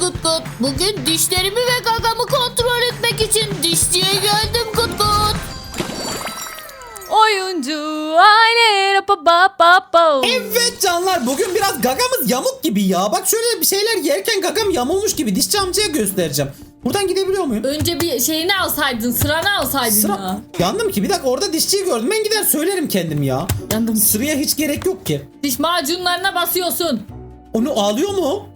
Gut Gut. Bugün dişlerimi ve gagamı kontrol etmek için dişçiye geldim Gut Gut. Oyuncu aile rapa ba ba ba. Evet canlar bugün biraz gagamız yamuk gibi ya. Bak şöyle bir şeyler yerken gagam yamulmuş gibi dişçi amcaya göstereceğim. Buradan gidebiliyor muyum? Önce bir şeyini alsaydın, sıranı alsaydın Sıra... ya. Yandım ki bir dakika orada dişçiyi gördüm. Ben gider söylerim kendim ya. Yandım. Sıraya hiç gerek yok ki. Diş macunlarına basıyorsun. Onu ağlıyor mu?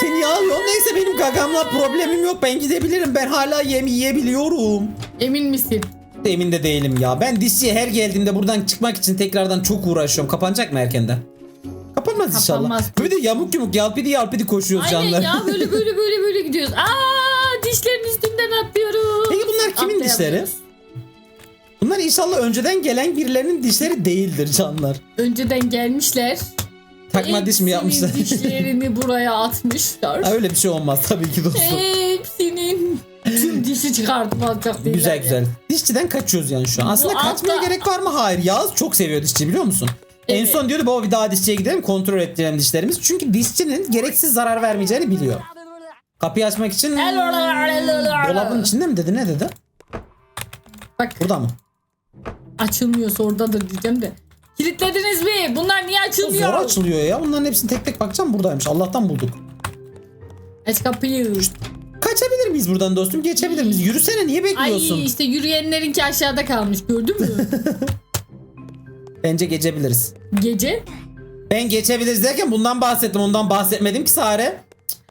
Seni ağlıyor. Neyse benim gagamla problemim yok. Ben gidebilirim. Ben hala yem yiyebiliyorum. Emin misin? Emin de değilim ya. Ben dişçiye her geldiğimde buradan çıkmak için tekrardan çok uğraşıyorum. Kapanacak mı erkenden? Kapanmaz inşallah. Kapanmaz. Bir de yamuk yumuk yalpidi yalpidi koşuyoruz Aynen canlar. ya böyle böyle böyle böyle gidiyoruz. Aa dişlerin üstünden atlıyoruz. Peki bunlar kimin dişleri? Bunlar inşallah önceden gelen birilerinin dişleri değildir canlar. Önceden gelmişler. Takma diş mi yapmışlar? Dişlerini buraya atmışlar. Ha, Öyle bir şey olmaz tabii ki dostum. Hepsinin tüm dişi çıkartıp alacak değiller. Güzel güzel. Dişçiden kaçıyoruz yani şu an. Aslında Bu kaçmaya altta- gerek var mı? Hayır. Yağız çok seviyor dişçi biliyor musun? En Evet. son diyordu baba bir daha dişçiye gidelim kontrol ettirelim dişlerimiz. Çünkü dişçinin gereksiz zarar vermeyeceğini biliyor. Kapıyı açmak için dolabın içinde mi dedi ne dedi? Bak Burada mı? açılmıyorsa oradadır diyeceğim de. Kilitlediniz mi? Bunlar niye açılmıyor? zor açılıyor ya. Bunların hepsini tek tek bakacağım buradaymış. Allah'tan bulduk. Aç kapıyı. Kaçabilir miyiz buradan dostum? Geçebilir miyiz? Yürüsene niye bekliyorsun? Ay işte yürüyenlerinki aşağıda kalmış gördün mü? Bence geçebiliriz. Gece. Ben geçebiliriz derken bundan bahsettim. Ondan bahsetmedim ki Sare.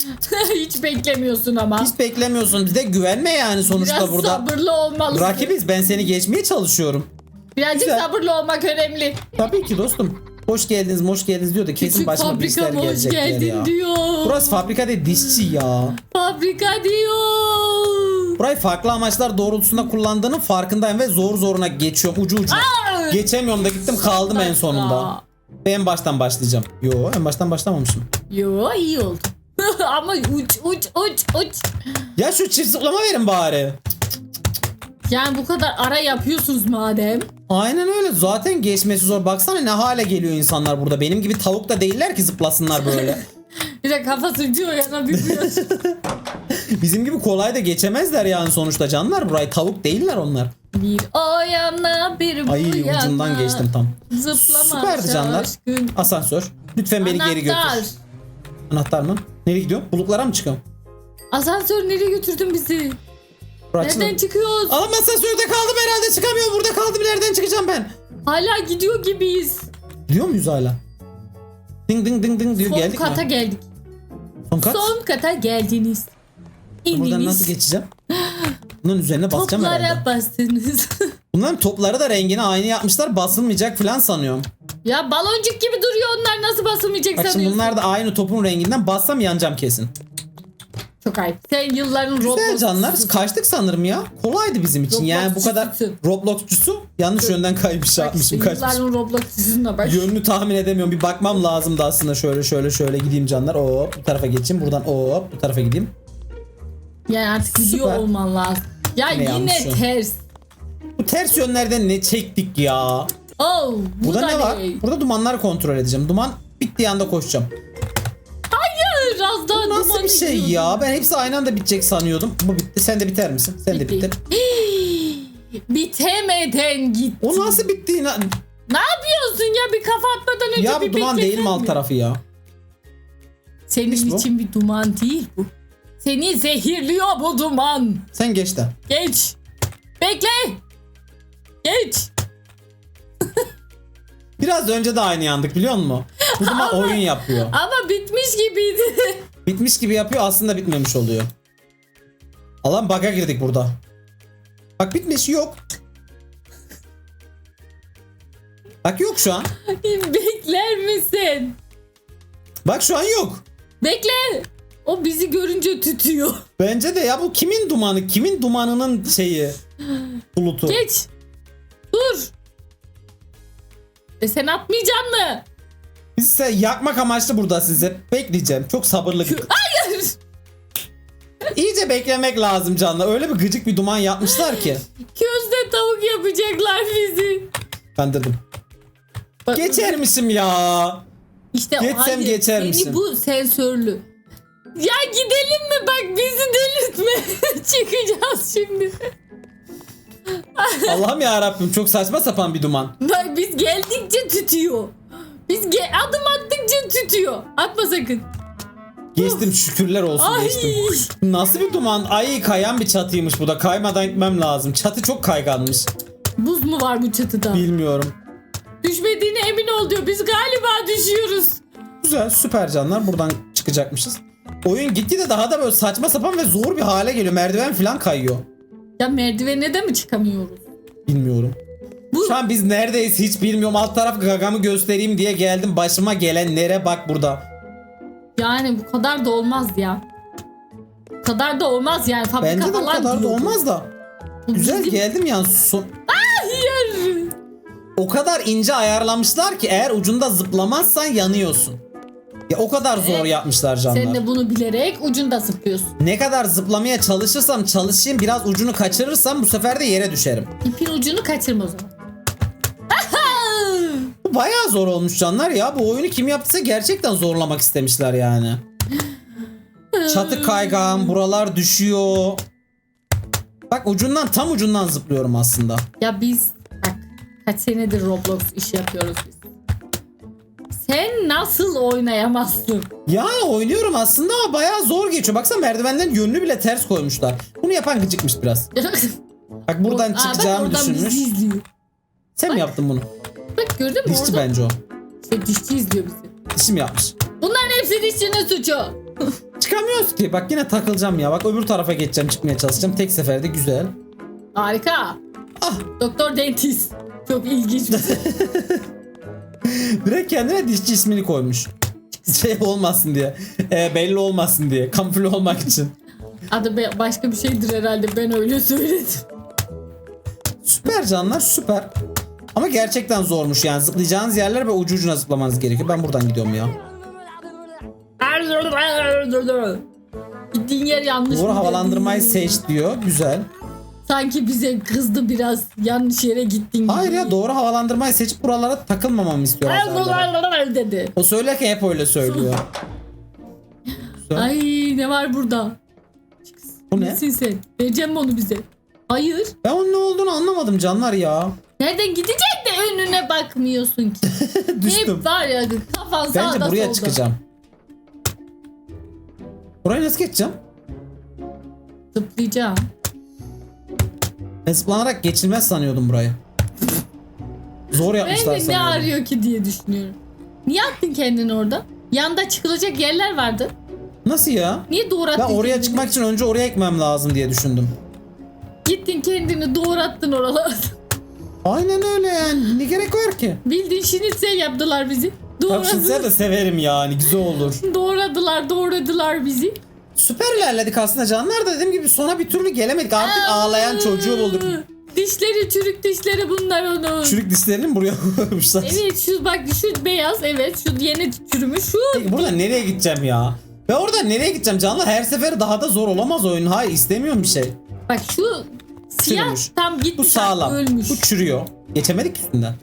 Hiç beklemiyorsun ama. Hiç beklemiyorsun. Bize güvenme yani sonuçta Biraz burada. sabırlı olmalısın. Rakibiz. Ben seni geçmeye çalışıyorum. Birazcık Güzel. sabırlı olmak önemli. Tabii ki dostum. Hoş geldiniz, hoş geldiniz diyor da kesin Küçük başıma bir işler mı hoş gelecekler geldin ya. diyor. Burası fabrika değil dişçi ya. Fabrika diyor. Burayı farklı amaçlar doğrultusunda kullandığının farkındayım ve zor zoruna geçiyorum ucu ucuna. Geçemiyorum da gittim kaldım en sonunda. Ve en baştan başlayacağım. Yo en baştan başlamamışım. Yo iyi oldu. ama uç uç uç uç. Ya şu çift zıplama verin bari. Yani bu kadar ara yapıyorsunuz madem. Aynen öyle zaten geçmesi zor. Baksana ne hale geliyor insanlar burada. Benim gibi tavuk da değiller ki zıplasınlar böyle. Bir de kafası uçuyor yana büküyor. Bizim gibi kolay da geçemezler yani sonuçta canlar. Burayı tavuk değiller onlar. bir o yana bir bu Ay yana. ucundan geçtim tam. Zıplama Süperdi canlar. şaşkın. Asansör. Lütfen beni geri Anahtar. götür. Anahtar mı? Nereye gidiyorum? Buluklara mı çıkıyorum? Asansör nereye götürdün bizi? Burası Nereden çıkıyoruz? Ama asansörde kaldım herhalde çıkamıyorum. Burada kaldım. Nereden çıkacağım ben? Hala gidiyor gibiyiz. Diyor muyuz hala? Ding ding ding ding diyor. Son Geldik kata mi? geldik. Son kat. Son kata geldiniz. Buradan İndiniz. nasıl geçeceğim? Bunların üzerine basacağım herhalde. Toplara bastınız. Bunların topları da rengini aynı yapmışlar. Basılmayacak falan sanıyorum. ya baloncuk gibi duruyor onlar nasıl basılmayacak Bak şimdi sanıyorsun? bunlar da aynı topun renginden bassam yanacağım kesin. Çok ayıp. Sen yılların Güzel Roblox canlar. Kaçtık sanırım ya. Kolaydı bizim için. yani bu kadar Robloxçusun. Robloxçusu yanlış yönden kaymış şey yapmışım kaçmışım. Yılların Roblox'cusuna bak. Yönünü tahmin edemiyorum. Bir bakmam lazımdı aslında. Şöyle şöyle şöyle gideyim canlar. Hop bu tarafa geçeyim. Buradan hop bu tarafa gideyim. Yani artık gidiyor Süper. olman lazım. Ya Yine yine, ters. Bu ters yönlerden ne çektik ya? Oh, bu Burada da ne var? Burada dumanları kontrol edeceğim. Duman bittiği anda koşacağım. Daha Nasıl bir şey ya? Ben hepsi aynı anda bitecek sanıyordum. Bu bitti. Sen de biter misin? Sen de Bitti. bitir. Bitemeden gitti. O nasıl bitti? Ne yapıyorsun ya bir kafa atmadan önce Ya bir bu duman değil mi alt tarafı ya? Senin Neymiş bu? için bir duman değil bu. Seni zehirliyor bu duman. Sen geç de. Geç. Bekle. Geç. Biraz önce de aynı yandık biliyor musun? Bu duman oyun yapıyor. Ama bitmiş gibiydi. Bitmiş gibi yapıyor aslında bitmemiş oluyor. Alan bug'a girdik burada. Bak bitmiş yok. Bak yok şu an. Bekler misin? Bak şu an yok. Bekle. O bizi görünce tütüyor. Bence de ya bu kimin dumanı? Kimin dumanının şeyi? Bulutu. Geç. Dur. E sen atmayacaksın mı? Biz yakmak amaçlı burada size. Bekleyeceğim. Çok sabırlı bir. Hayır. İyice beklemek lazım canlı. Öyle bir gıcık bir duman yapmışlar ki. Közde tavuk yapacaklar bizi. Kandırdım. Bak- Geçer misin ya? İşte Geçsem hayır, geçer seni misin? bu sensörlü. Ya gidelim mi? Bak bizi delirtme. Çıkacağız şimdi. Allah'ım ya Rabbim çok saçma sapan bir duman. Bak biz geldikçe tütüyor. Biz ge- adım attıkça tütüyor. Atma sakın. Geçtim şükürler olsun Ay. geçtim. Nasıl bir duman? Ay kayan bir çatıymış bu da. Kaymadan gitmem lazım. Çatı çok kayganmış. Buz mu var bu çatıda? Bilmiyorum. Düşmediğine emin ol diyor. Biz galiba düşüyoruz. Güzel süper canlar buradan çıkacakmışız. Oyun gitgide daha da böyle saçma sapan ve zor bir hale geliyor. Merdiven falan kayıyor. Ya merdivene de mi çıkamıyoruz? Bilmiyorum. Şu an biz neredeyiz hiç bilmiyorum. Alt taraf gagamı göstereyim diye geldim. Başıma gelenlere bak burada. yani bu kadar da olmaz ya. Bu kadar da olmaz yani fabrika Bence de bu falan kadar da diyordu. olmaz da. Güzel bizim- geldim yani. Son... Hayır. O kadar ince ayarlamışlar ki eğer ucunda zıplamazsan yanıyorsun. Ya o kadar zor Evet. yapmışlar canlar. Sen de bunu bilerek ucunda zıplıyorsun. Ne kadar zıplamaya çalışırsam çalışayım biraz ucunu kaçırırsam bu sefer de yere düşerim. İpin ucunu kaçırma o zaman. Bayağı zor olmuş canlar ya. Bu oyunu kim yaptıysa gerçekten zorlamak istemişler yani. Çatı kaygan, buralar düşüyor. Bak ucundan tam ucundan zıplıyorum aslında. Ya biz bak kaç senedir Roblox işi yapıyoruz biz. Sen nasıl oynayamazsın? Ya oynuyorum aslında ama bayağı zor geçiyor. Baksana merdivenden yönünü bile ters koymuşlar. Bunu yapan gıcıkmış biraz. Bak buradan Aa, bak çıkacağımı oradan düşünmüş. izliyor. Sen mi yaptın bunu? Bak gördün mü Dişçi orada? bence o. İşte dişçi izliyor bizi. Dişi mi yapmış? Bunların hepsi dişçinin suçu. Çıkamıyoruz ki. Bak yine takılacağım ya. Bak öbür tarafa geçeceğim çıkmaya çalışacağım. Tek seferde güzel. Harika. Ah Doktor Dentist. Çok ilginç bir şey. direkt kendine dişçi ismini koymuş. Şey olmasın diye. E, belli olmasın diye. Kamufle olmak için. Adı başka bir şeydir herhalde ben öyle söyledim. Süper canlar süper. Ama gerçekten zormuş yani. Zıplayacağınız yerler ve ucu ucuna zıplamanız gerekiyor. Ben buradan gidiyorum ya. Gittiğin yer yanlış Doğru mı havalandırmayı seç diyor. Güzel. Sanki bize kızdı biraz yanlış yere gittin gibi. Hayır ya doğru havalandırmayı seçip buralara takılmamamı istiyor. dedi. O söylerken hep öyle söylüyor. Ay ne var burada? Bu ne? Nesin sen? Vereceğim mi onu bize? Hayır. Ben olduğunu anlamadım canlar ya. Nereden gidecek de önüne bakmıyorsun ki. Düştüm. Hep var ya kafan Bence sağda buraya solda. çıkacağım. Buraya nasıl geçeceğim? Zıplayacağım. Ben zıplanarak geçilmez sanıyordum burayı. Zor Ben yapmışlar de ne sanıyordum. arıyor ki diye düşünüyorum. Niye attın kendini orada? Yanda çıkılacak yerler vardı. Nasıl ya? Niye doğrattın Ben oraya kendini? çıkmak için önce oraya ekmem lazım diye düşündüm. Gittin kendini doğrattın oralara. Aynen öyle yani. Ne gerek var ki? Bildiğin şinitsel yaptılar bizi. Tabii Doğradılar. de severim yani. Güzel olur. Doğradılar, doğradılar bizi. Süper ilerledik aslında canlar da dediğim gibi sona bir türlü gelemedik. Artık ağlayan çocuğu bulduk. Dişleri çürük dişleri bunlar onun. Çürük dişlerini mi buraya koymuşlar? Evet şu bak şu beyaz evet şu yeni çürümüş şu. Peki burada nereye gideceğim ya? Ve orada nereye gideceğim canlı? Her sefer daha da zor olamaz oyun. Hayır istemiyorum bir şey. Bak şu siyah tam Bu gitmiş sağlam. ölmüş. Bu çürüyor. Geçemedik üstünden.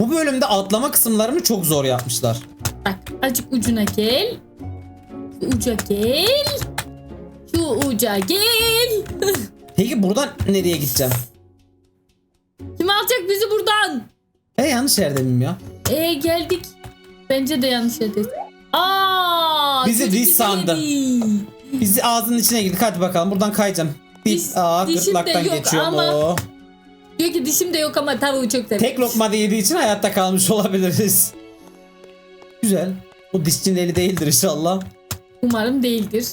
Bu bölümde atlama kısımlarını çok zor yapmışlar. Bak azıcık ucuna gel. Şu uca gel. Şu uca gel. Peki buradan nereye gideceğim? Kim alacak bizi buradan? E yanlış yerde miyim ya? E geldik. Bence de yanlış yerdeyiz. Aa, Bizi diş sandı. yedi. Biz ağzının içine girdik. Hadi bakalım buradan kayacağım. Diş- aa, dişim de gırtlaktan yok geçiyorum. ama- Oo. Diyor ki dişim de yok ama tavuğu çok severim. Tek lokma da yediği için hayatta kalmış olabiliriz. Güzel. Bu dişçinin eli değildir inşallah. Umarım değildir.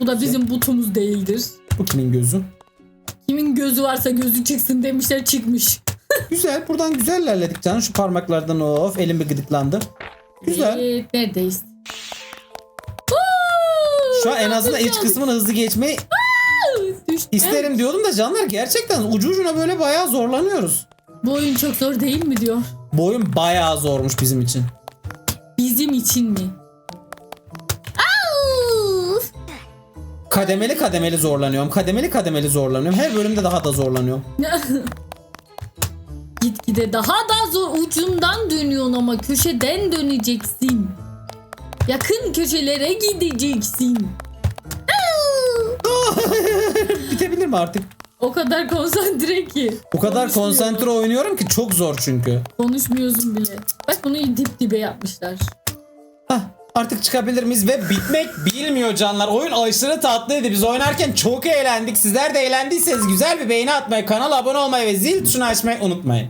Bu da bizim butumuz değildir. Bu kimin gözü? Kimin gözü varsa gözü çıksın demişler çıkmış. Güzel. Buradan güzel ilerledik canım. Şu parmaklardan of elim bir gıdıklandı. Güzel. Evet neredeyiz? Şu an en azından iç kısmını hızlı geçmeyi. İsterim diyordum da canlar gerçekten ucu ucuna böyle bayağı zorlanıyoruz. Bu oyun çok zor değil mi diyor. Bu oyun bayağı zormuş bizim için. Bizim için mi? Kademeli kademeli zorlanıyorum. Kademeli kademeli zorlanıyorum. Her bölümde daha da zorlanıyorum. Gitgide daha da zor ucundan dönüyorsun ama köşeden döneceksin. Yakın köşelere gideceksin. Bitebilir mi artık? O kadar konsantre ki. O kadar konsantre oynuyorum ki çok zor çünkü. Konuşmuyorsun bile. Bak bunu dip dibe yapmışlar. Hah, artık çıkabilir miyiz ve bitmek bilmiyor canlar. Oyun aşırı tatlıydı. Biz oynarken çok eğlendik. Sizler de eğlendiyseniz güzel bir beğeni atmayı, kanala abone olmayı ve zil tuşunu açmayı unutmayın.